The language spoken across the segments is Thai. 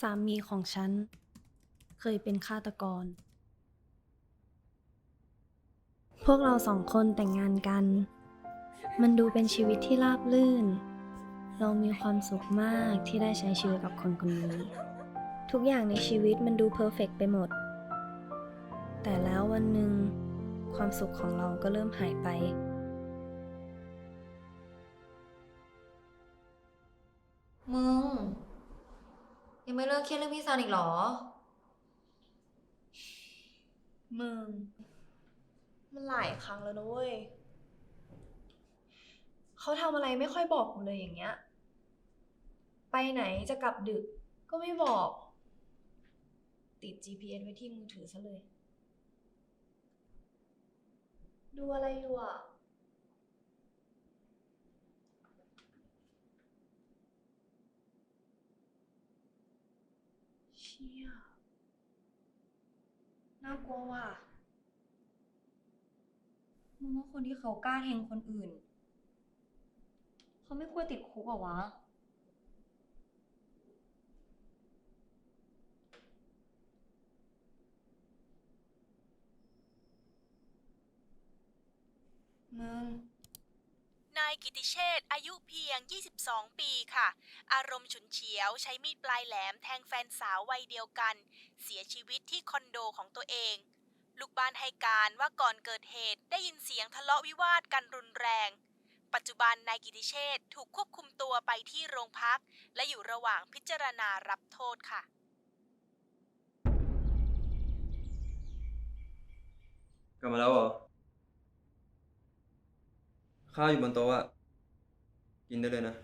สามีของฉัน เคยเป็นฆาตกร พวกเราสองคนแต่งงานกัน มันดูเป็นชีวิตที่ราบรื่น เรามีความสุขมากที่ได้ใช้ชีวิตกับคนคนนี้ ทุกอย่างในชีวิตมันดูเพอร์เฟกต์ไปหมด แต่แล้ววันหนึ่งความสุขของเราก็เริ่มหายไปมึง ยังไม่เลิกเครียดเรื่องพี่ซันอีกเหรอ มึง มันหลายครั้งแล้วนะเว้ย เขาทำอะไรไม่ค่อยบอกกูเลยอย่างเงี้ย ไปไหนจะกลับดึกก็ไม่บอก ติด GPS ไว้ที่มือถือซะเลย ดูอะไรอยู่อะ ชี่ยน่ากลัวว่ะมึงว่าคนที่เขากล้าแทงคนอื่น เขาไม่ควรติดคุกเหรอวะ มึงนายกิติเชษอายุเพียง 22 ปีค่ะ อารมณ์ฉุนเฉียวใช้มีดปลายแหลมแทงแฟนสาววัยเดียวกัน เสียชีวิตที่คอนโดของตัวเอง ลูกบ้านให้การว่าก่อนเกิดเหตุได้ยินเสียงทะเลาะวิวาทกันรุนแรง ปัจจุบันนายกิติเชษถูกควบคุมตัวไปที่โรงพัก และอยู่ระหว่างพิจารณารับโทษค่ะกลับมาแล้วเหรอ ข้าวอยู่บนโต๊ะอะกินได้เลยนะ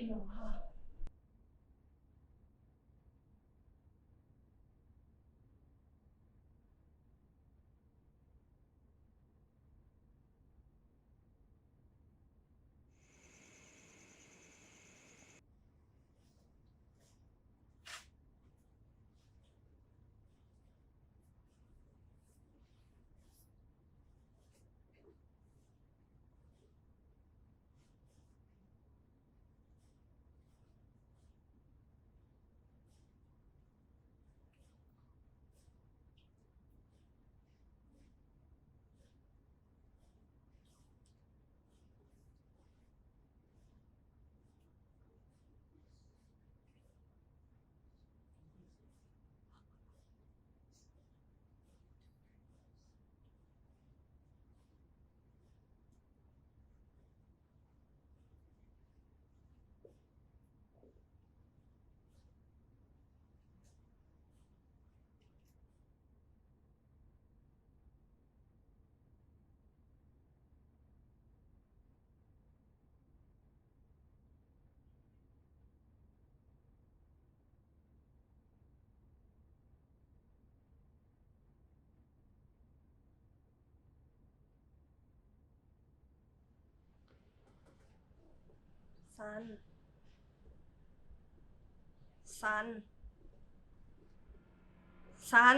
อิ่มห ซันซันซัน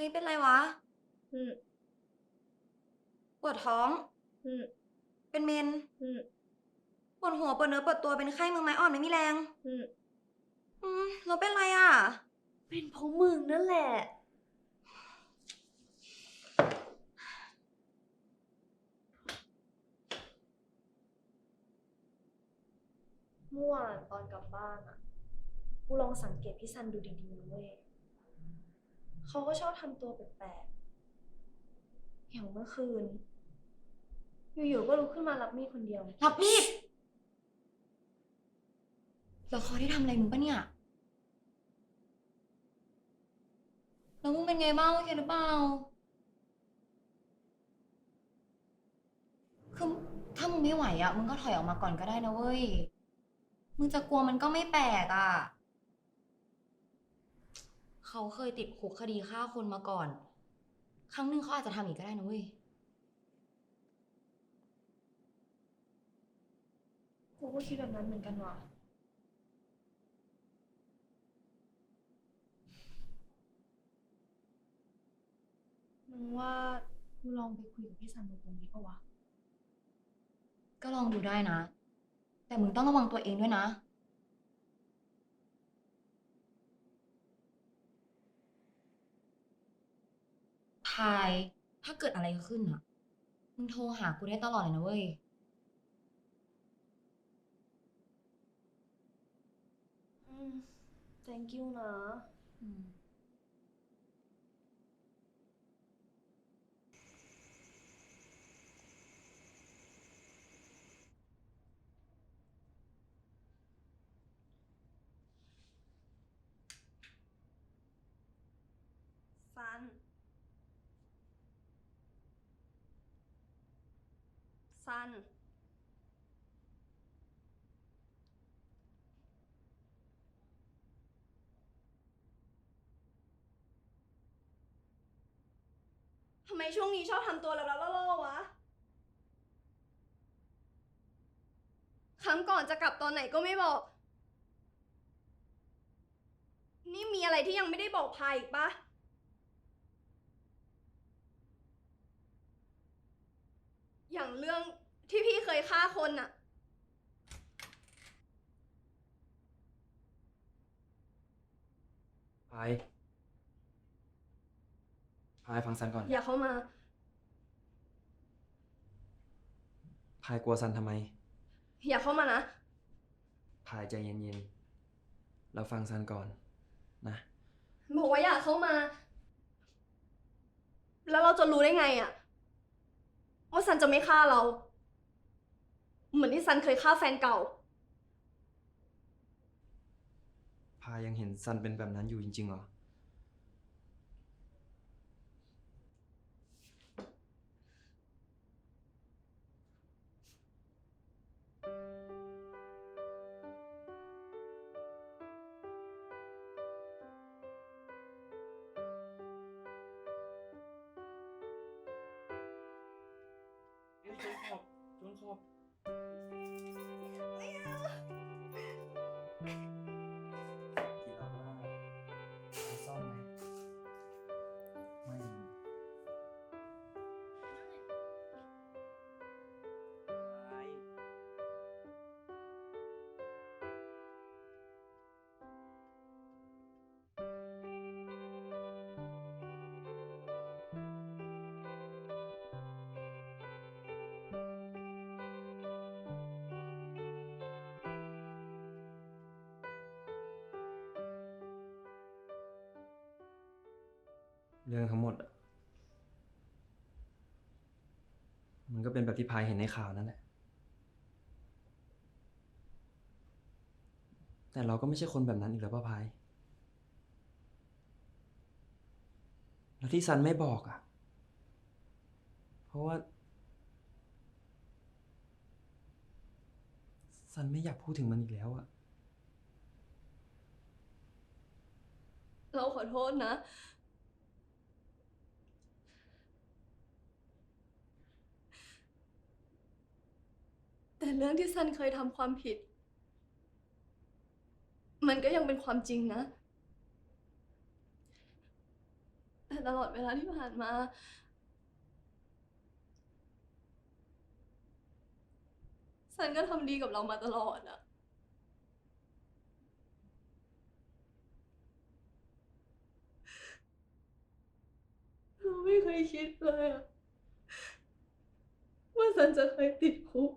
ฮ้ย เป็นไรวะ อืมปวดท้อง อืมเป็นเมน อืมปวดหัวปวดเนื้อปวดตัวเป็นไข้มือไม้อ่อนไม่มีแรง อืมอืมเราเป็นไรอะ เป็นเพราะมึงนั่นแหละ เมื่อวานตอนกลับบ้านอะกูลองสังเกตพี่ซันดูดีๆนะเว้ย เขาก็ชอบทำตัวแปลกๆอย่างเมื่อคืน อยู่ๆก็ลุกขึ้นมารับมีดคนเดียว รับมีดแล้วเขาได้ทำอะไรมึงปะเนี่ย แล้วมึงเป็นไงบ้างโอเคหรือเปล่า คือถ้ามึงไม่ไหวอะมึงก็ถอยออกมาก่อนก็ได้นะเว้ย มึงจะกลัวมันก็ไม่แปลกอะ เขาเคยติดคุกคดีฆ่าคนมาก่อน ครั้งหนึ่งเขาอาจจะทำอีกก็ได้นะเว้ย กูก็คิดแบบนั้นเหมือนกันว่ะ มึงว่ากูลองไปคุยกับพี่ซันตรงๆดีปะวะ ก็ลองดูได้นะ แต่มึงต้องระวังตัวเองด้วยนะ พาย ถ้าเกิดอะไรขึ้นอะ มึงโทรหากูได้ตลอดเลยนะเว้ยอืม thank you นะซัน ซันทำไมช่วงนี้ชอบทำตัวลับๆล่อๆวะ ครั้งก่อนจะกลับตอนไหนก็ไม่บอก นี่มีอะไรที่ยังไม่ได้บอกพายอีกปะอย่างเรื่อง ที่พี่เคยฆ่าคนอะพาย พายฟังซันก่อน อย่าเข้ามา พายกลัวซันทำไม อย่าเข้ามานะ พายใจเย็นๆ เราฟังซันก่อนนะ บอกว่าอย่าเข้ามา แล้วเราจะรู้ได้ไงอะว่าซันจะไม่ฆ่าเรา เหมือนที่ซันเคยฆ่าแฟนเก่า พายยังเห็นซันเป็นแบบนั้นอยู่จริงๆเหรอชนขอบชนขอบ Música เรื่องทั้งหมดอะมันก็เป็นแบบที่พายเห็นในข่าวนั่นแหละ แต่เราก็ไม่ใช่คนแบบนั้นอีกแล้วป่ะพาย แล้วที่ซันไม่บอกอะ เพราะว่า ซันไม่อยากพูดถึงมันอีกแล้วอะ เราขอโทษนะ แต่เรื่องที่ซันเคยทำความผิด มันก็ยังเป็นความจริงนะ แต่ตลอดเวลาที่ผ่านมา ซันก็ทำดีกับเรามาตลอดอะเราไม่เคยคิดเลยอะว่าซันจะเคยติดคุก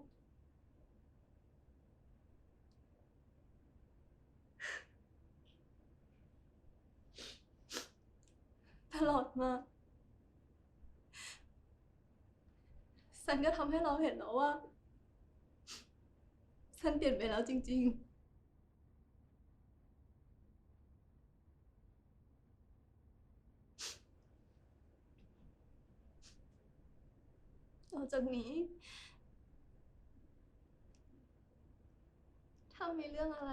ลอดมาซันก็ทำให้เราเห็นแล้วว่าซันเปลี่ยนไปแล้วจริง ๆต่อจากนี้ ถ้ามีเรื่องอะไร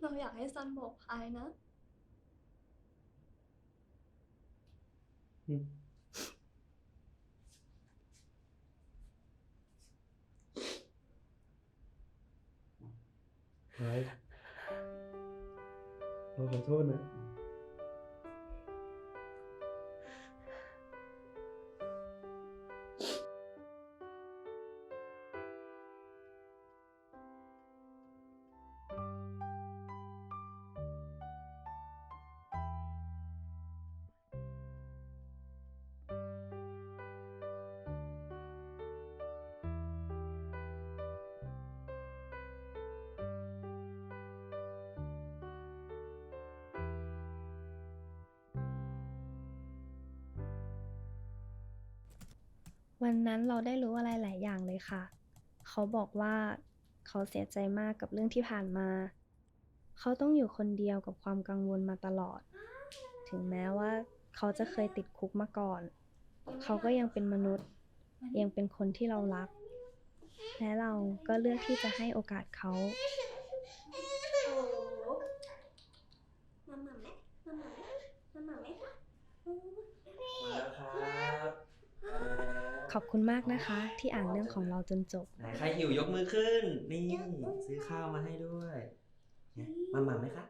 เราอยากให้ซันบอกพายนะ อืมไว้เร วันนั้นเราได้รู้อะไรหลายอย่างเลยค่ะ เขาบอกว่าเขาเสียใจมากกับเรื่องที่ผ่านมา เขาต้องอยู่คนเดียวกับความกังวลมาตลอด ถึงแม้ว่าเขาจะเคยติดคุกมาก่อน เขาก็ยังเป็นมนุษย์ ยังเป็นคนที่เรารัก และเราก็เลือกที่จะให้โอกาสเขาหม่ำไหมมาหม่ำไหมมาหม่ำไหม มาแล้วครับ ขอบคุณมากนะคะ ที่อ่านเรื่องของเราจนจบ ไหนใครหิวยกมือขึ้น นี่ ซื้อข้าวมาให้ด้วยเนี่ยมาหม่ำไหมคะ